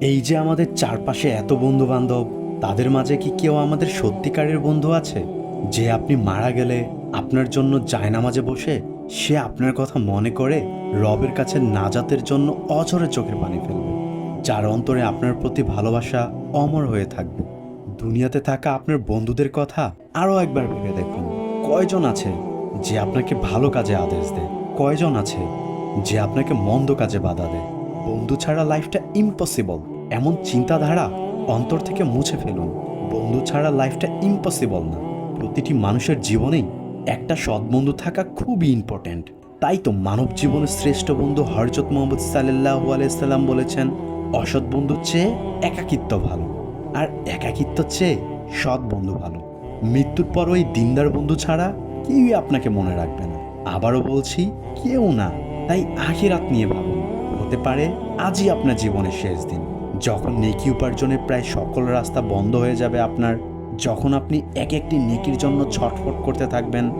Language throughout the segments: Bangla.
এই যে আমাদের চারপাশে এত বন্ধু বান্ধব তাদের মাঝে কি কেউ আমাদের সত্যিকারের বন্ধু আছে? যে আপনি মারা গেলে আপনার জন্য জায়নামাজে বসে সে আপনার কথা মনে করে রবের কাছে নাজাতের জন্য অঝরে চোখের পানি ফেলবে, যার অন্তরে আপনার প্রতি ভালোবাসা অমর হয়ে থাকবে। দুনিয়াতে থাকা আপনার বন্ধুদের কথা আরও একবার ভেবে দেখুন। কয়জন আছে যে আপনাকে ভালো কাজে আদেশ দেয়? কয়জন আছে যে আপনাকে মন্দ কাজে বাধা দেয়? বন্ধু ছাড়া লাইফটা ইম্পসিবল এমন চিন্তাধারা অন্তর থেকে মুছে ফেলুন। বন্ধু ছাড়া লাইফটা ইম্পসিবল না। প্রতিটি মানুষের জীবনেই একটা সৎ বন্ধু থাকা খুবই ইম্পর্ট্যান্ট তাই তো মানব জীবনের শ্রেষ্ঠ বন্ধু হরজত মোহাম্মদ সাল্লাহ আলাইসাল্লাম বলেছেন, অসৎ বন্ধুর চেয়ে একাকিত্ব ভালো, আর একাকিত্ব চেয়ে সৎ বন্ধু ভালো। মৃত্যুর পর ওই দিনদার বন্ধু ছাড়া কেউই আপনাকে মনে রাখবে না। আবারও বলছি, কেউ না। তাই আখিরাত নিয়ে ভাবুন। হতে পারে, আজই আপনার জীবনের শেষ দিন। যখন নেকি উপার্জনের প্রায় সকল রাস্তা বন্ধ হয়ে যাবে আপনার, যখন আপনি এক একটি নেকির জন্য ছটফট করতে থাকবেন,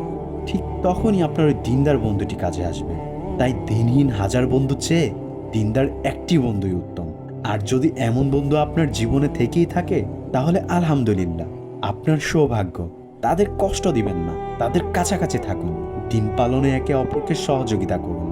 ঠিক তখনই আপনার ওই দিনদার বন্ধুটি কাজে আসবে। তাই দিনহীন হাজার বন্ধু চেয়ে দিনদার একটি বন্ধুই উত্তম। আর যদি এমন বন্ধু আপনার জীবনে থেকেই থাকে, তাহলে আলহামদুলিল্লাহ, আপনার সৌভাগ্য, তাদের কষ্ট দিবেন না, তাদের কাছাকাছি থাকুন। দিন পালনে একে অপরকে সহযোগিতা করুন।